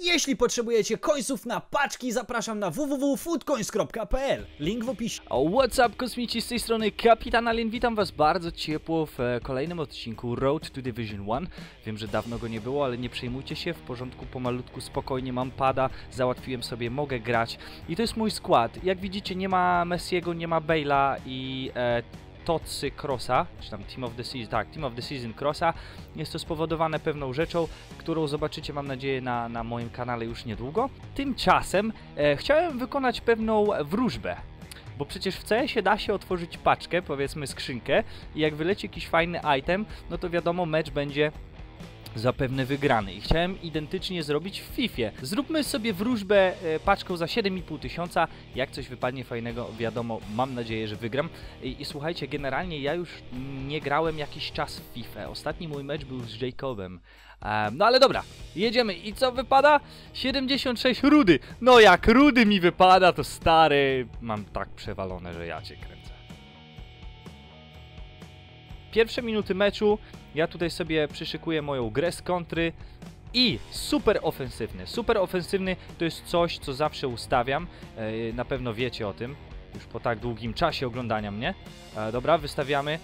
Jeśli potrzebujecie końców na paczki, zapraszam na www.foodcoins.pl. Link w opisie. What's up, kosmici, z tej strony Kapitan Alien, witam was bardzo ciepło w e, kolejnym odcinku Road to Division 1. Wiem, że dawno go nie było, ale nie przejmujcie się, w porządku, pomalutku, spokojnie, mam pada, załatwiłem sobie, mogę grać. I to jest mój skład. Jak widzicie, nie ma Messiego, nie ma Bale'a i e, Tocy Crossa, czy tam Team of the Season, tak, Team of the Season Crossa. Jest to spowodowane pewną rzeczą, którą zobaczycie, mam nadzieję, na, na moim kanale już niedługo. Tymczasem e, chciałem wykonać pewną wróżbę. Bo przecież w CS-ie da się otworzyć paczkę, powiedzmy skrzynkę i jak wyleci jakiś fajny item, no to wiadomo, mecz będzie zapewne wygrany. I chciałem identycznie zrobić w FIFA. Zróbmy sobie wróżbę e, paczką za 7,5 tysiąca. Jak coś wypadnie fajnego, wiadomo, mam nadzieję, że wygram. I, I słuchajcie, generalnie ja już nie grałem jakiś czas w FIFA. Ostatni mój mecz był z Jacobem. Em, no ale dobra, jedziemy. I co wypada? 76 rudy. No jak rudy mi wypada, to stary, mam tak przewalone, że ja cię kręcę. Pierwsze minuty meczu, ja tutaj sobie przyszykuję moją grę z kontry i super ofensywny. Super ofensywny to jest coś, co zawsze ustawiam. E, na pewno wiecie o tym, już po tak długim czasie oglądania mnie. E, dobra, wystawiamy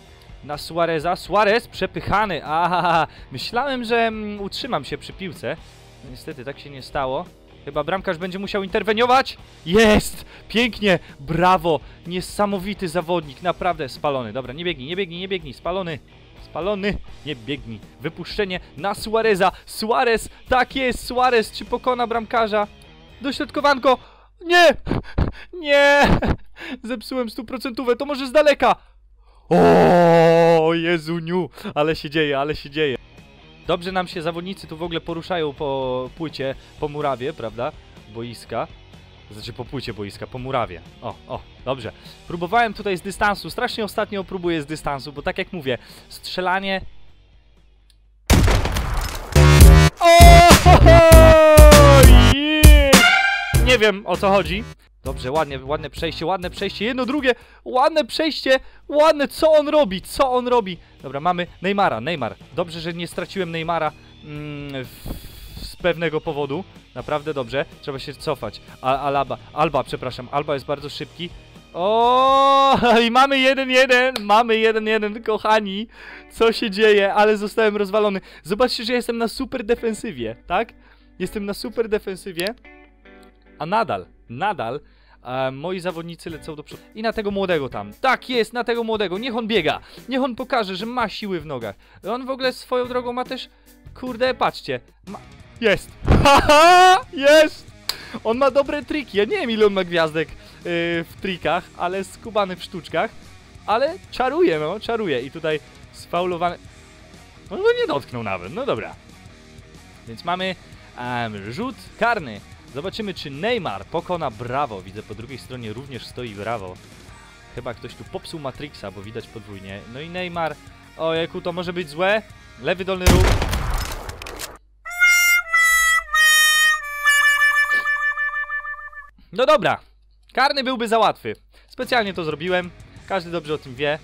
na Suareza. Suarez przepychany. Aha, myślałem, że mm, utrzymam się przy piłce. No, niestety tak się nie stało. Chyba bramkarz będzie musiał interweniować. Jest! Pięknie! Brawo! Niesamowity zawodnik, naprawdę spalony. Dobra, nie biegnij, nie biegnij, nie biegnij, spalony. Spalony, nie biegnij. Wypuszczenie na Suareza. Suarez, tak jest, Suarez, czy pokona bramkarza? Dośrodkowanko! Nie! Nie! Zepsułem stuprocentowe, to może z daleka! O, Jezuniu! Ale się dzieje, ale się dzieje. Dobrze nam się zawodnicy tu w ogóle poruszają po płycie, po murawie, prawda? Boiska. Znaczy po płycie boiska, po murawie. O, o, dobrze. Próbowałem tutaj z dystansu, strasznie ostatnio próbuję z dystansu, bo tak jak mówię, strzelanie... O! Jest! Nie wiem o co chodzi. Dobrze, ładnie, ładne przejście, ładne przejście, jedno, drugie, ładne przejście, ładne, co on robi, co on robi. Dobra, mamy Neymara, Neymar. Dobrze, że nie straciłem Neymara mm, z pewnego powodu. Naprawdę dobrze, trzeba się cofać. A, Alaba, Alba, przepraszam, Alba jest bardzo szybki. O, i mamy 1-1, mamy 1-1, kochani. Co się dzieje? Ale zostałem rozwalony. Zobaczcie, że jestem na super defensywie, tak? Jestem na super defensywie. A nadal, nadal e, moi zawodnicy lecą do przodu. I na tego młodego tam. Tak jest, na tego młodego. Niech on biega. Niech on pokaże, że ma siły w nogach. On w ogóle swoją drogą ma też. Kurde, patrzcie. Ma... Jest! Haha! Jest! On ma dobre triki. Ja nie wiem, ile on ma gwiazdek yy, w trikach, ale skubany w sztuczkach. Ale czaruje, no, czaruje. I tutaj sfaulowany. No go nie dotknął nawet. No dobra. Więc mamy em, rzut karny. Zobaczymy, czy Neymar pokona Brawo. Widzę po drugiej stronie również stoi Brawo. Chyba ktoś tu popsuł Matrixa, bo widać podwójnie. No i Neymar. Ojejku, to może być złe. Lewy dolny róg. No dobra. Karny byłby za łatwy. Specjalnie to zrobiłem. Każdy dobrze o tym wie.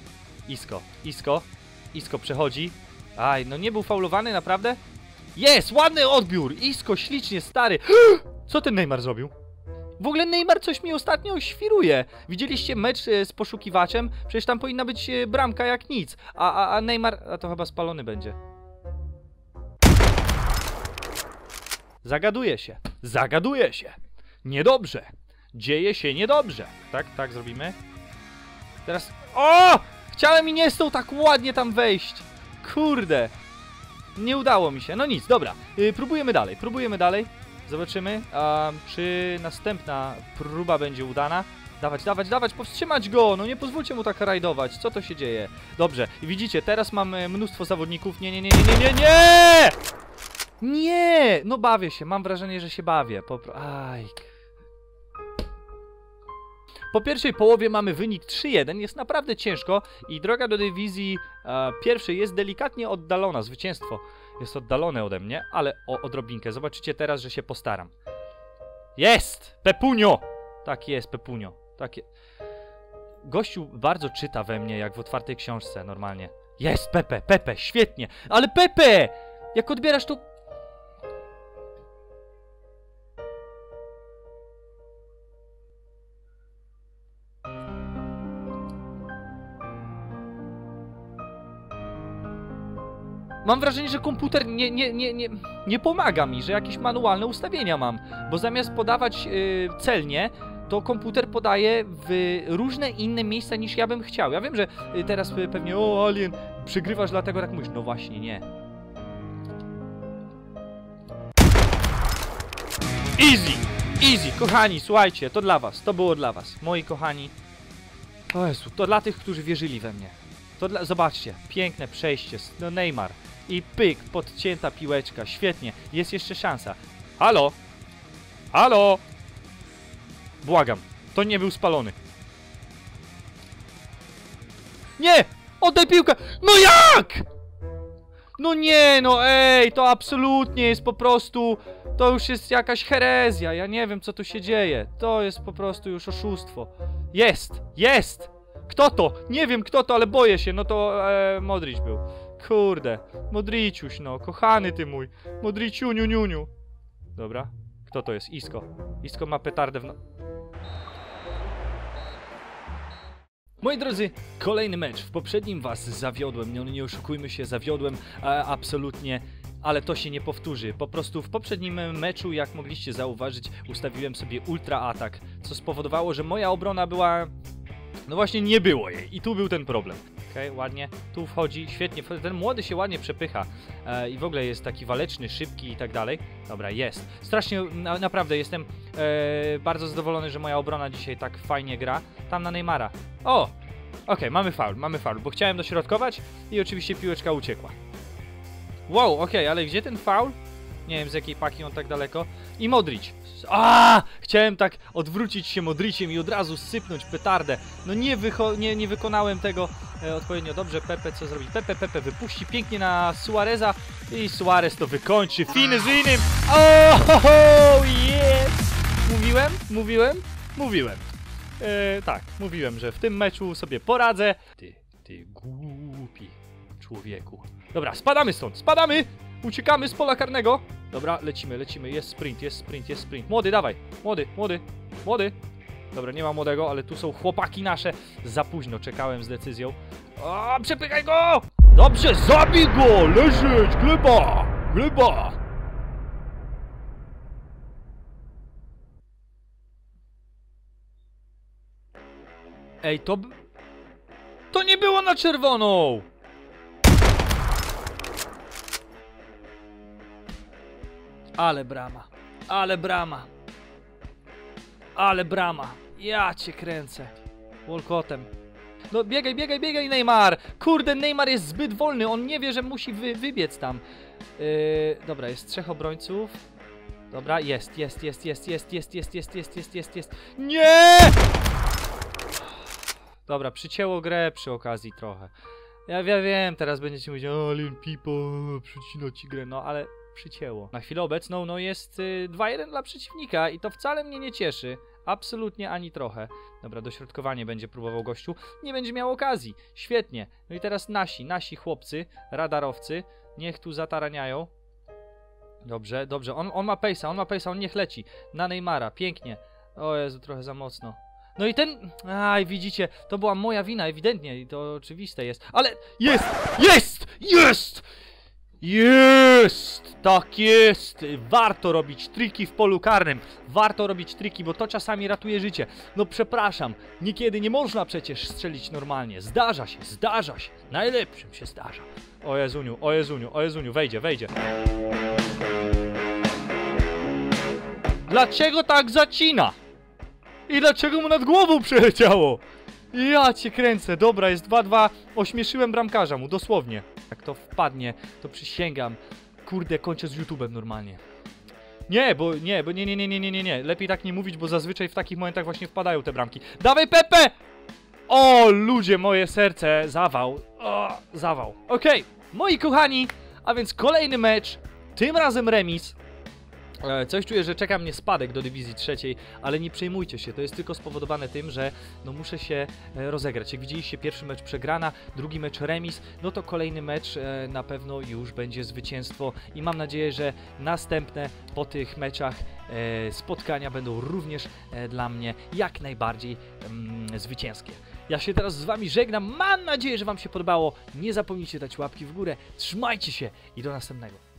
Isko, Isko. Isko przechodzi. Aj, no nie był faulowany, naprawdę? Jest! Ładny odbiór! Isko, ślicznie, stary. Co ten Neymar zrobił? W ogóle Neymar coś mi ostatnio świruje. Widzieliście mecz e, z poszukiwaczem? Przecież tam powinna być e, bramka jak nic. A, a, a Neymar... A to chyba spalony będzie. Zagaduje się. Zagaduje się. Niedobrze. Dzieje się niedobrze. Tak, tak zrobimy. Teraz... O! Chciałem i nie stał tak ładnie tam wejść. Kurde. Nie udało mi się. No nic, dobra. Yy, próbujemy dalej, próbujemy dalej. Zobaczymy, a, czy następna próba będzie udana. Dawać, dawać, dawać, powstrzymać go! No nie pozwólcie mu tak rajdować. Co to się dzieje? Dobrze, widzicie, teraz mamy mnóstwo zawodników. Nie, nie, nie, nie, nie, nie, nie! Nie! No bawię się, mam wrażenie, że się bawię. Aj. Po pierwszej połowie mamy wynik 3-1, jest naprawdę ciężko i droga do dywizji e, pierwszej jest delikatnie oddalona, zwycięstwo jest oddalone ode mnie, ale o odrobinkę. Zobaczycie teraz, że się postaram. Jest! Pepunio! Tak jest, Pepunio. Tak je... Gościu bardzo czyta we mnie, jak w otwartej książce, normalnie. Jest, Pepe, Pepe, świetnie! Ale Pepe! Jak odbierasz to... mam wrażenie, że komputer nie, nie, nie, nie, nie pomaga mi, że jakieś manualne ustawienia mam, bo zamiast podawać yy, celnie, to komputer podaje w różne inne miejsca niż ja bym chciał. Ja wiem, że y, teraz y, pewnie, o Alien, przegrywasz dlatego tak mówisz. No właśnie, nie. Easy! Easy, kochani, słuchajcie, to dla was, to było dla was, moi kochani. O Jezu, to dla tych, którzy wierzyli we mnie. To dla... Zobaczcie, piękne przejście, no Neymar. I pyk, podcięta piłeczka, świetnie, jest jeszcze szansa. Halo? Halo? Błagam, to nie był spalony. Nie! Oddaj piłkę! No jak?! No nie, no ej, to absolutnie jest po prostu... To już jest jakaś herezja, ja nie wiem co tu się dzieje. To jest po prostu już oszustwo. Jest! Jest! Kto to? Nie wiem kto to, ale boję się. No to e, Modric był. Kurde. Modriciuś, no. Kochany ty mój. Modriciuniu, niuniu. Dobra. Kto to jest? Isko. Isko ma petardę w no... Moi drodzy, kolejny mecz. W poprzednim was zawiodłem, no nie oszukujmy się, zawiodłem e, absolutnie, ale to się nie powtórzy. Po prostu w poprzednim meczu, jak mogliście zauważyć, ustawiłem sobie ultra atak, co spowodowało, że moja obrona była... No właśnie nie było jej i tu był ten problem. Okej, okay, ładnie, tu wchodzi, świetnie, ten młody się ładnie przepycha e, i w ogóle jest taki waleczny, szybki i tak dalej. Dobra, jest. Strasznie, na, naprawdę jestem e, bardzo zadowolony, że moja obrona dzisiaj tak fajnie gra. Tam na Neymara. O! Okej, okay, mamy faul, mamy faul, bo chciałem dośrodkować i oczywiście piłeczka uciekła. Wow, okej, okay, ale gdzie ten faul? Nie wiem z jakiej paki on tak daleko. I Modric. A! Chciałem tak odwrócić się Modriciem i od razu sypnąć petardę. No nie, nie, nie wykonałem tego e, odpowiednio dobrze. Pepe co zrobi? Pepe, Pepe wypuści pięknie na Suareza i Suarez to wykończy. Finy z innym. Oh, yes! Mówiłem? Mówiłem? Mówiłem. E, tak, mówiłem, że w tym meczu sobie poradzę. Ty, ty głupi człowieku. Dobra, spadamy stąd, spadamy! Uciekamy z pola karnego. Dobra, lecimy, lecimy. Jest sprint, jest sprint, jest sprint. Młody, dawaj. Młody, młody, młody. Dobra, nie ma młodego, ale tu są chłopaki nasze. Za późno czekałem z decyzją. O, przepychaj go! Dobrze, zabij go! Leżeć, gleba! Gleba! Ej, to... To nie było na czerwoną! Ale brama. Ale brama. Ale brama. Ja cię kręcę. Wolkotem. No biegaj, biegaj, biegaj Neymar! Kurde, Neymar jest zbyt wolny, on nie wie, że musi wy, wybiec tam. Yy, dobra, jest trzech obrońców. Dobra, jest, jest, jest, jest, jest, jest, jest, jest, jest, jest, jest, jest. Nie! Dobra, przycięło grę przy okazji trochę. Ja, ja wiem, teraz będziecie mówić, Lil Pipo, przycino ci grę, no ale przycięło. Na chwilę obecną no jest y, 2-1 dla przeciwnika i to wcale mnie nie cieszy. Absolutnie ani trochę. Dobra, dośrodkowanie będzie próbował gościu. Nie będzie miał okazji. Świetnie. No i teraz nasi, nasi chłopcy, radarowcy, niech tu zataraniają. Dobrze, dobrze. On, on ma pejsa, on ma pejsa, on niech leci. Na Neymara, pięknie. O Jezu, trochę za mocno. No i ten... Aj, widzicie, to była moja wina, ewidentnie, i to oczywiste jest. Ale jest! Jest! Jest! Jest! Tak jest! Warto robić triki w polu karnym. Warto robić triki, bo to czasami ratuje życie. No przepraszam, niekiedy nie można przecież strzelić normalnie. Zdarza się, zdarza się. Najlepszym się zdarza. O Jezuniu, o Jezuniu, o Jezuniu, wejdzie, wejdzie. Dlaczego tak zacina? I dlaczego mu nad głową przeleciało? Ja cię kręcę, dobra, jest 2-2. Ośmieszyłem bramkarza mu, dosłownie. Jak to wpadnie, to przysięgam. Kurde, kończę z YouTube'em normalnie. Nie, bo nie, bo nie, nie, nie, nie, nie, nie, nie. Lepiej tak nie mówić, bo zazwyczaj w takich momentach właśnie wpadają te bramki. Dawaj Pepe! O, ludzie, moje serce, zawał. O, zawał. Okej, okay. moi kochani, a więc kolejny mecz, tym razem remis. E, Coś czuję, że czeka mnie spadek do dywizji trzeciej, ale nie przejmujcie się, to jest tylko spowodowane tym, że no muszę się e, rozegrać. Jak widzieliście, pierwszy mecz przegrana, drugi mecz remis, no to kolejny mecz e, na pewno już będzie zwycięstwo i mam nadzieję, że następne po tych meczach spotkania będą również dla mnie jak najbardziej mm, zwycięskie. Ja się teraz z Wami żegnam, mam nadzieję, że Wam się podobało. Nie zapomnijcie dać łapki w górę, trzymajcie się i do następnego.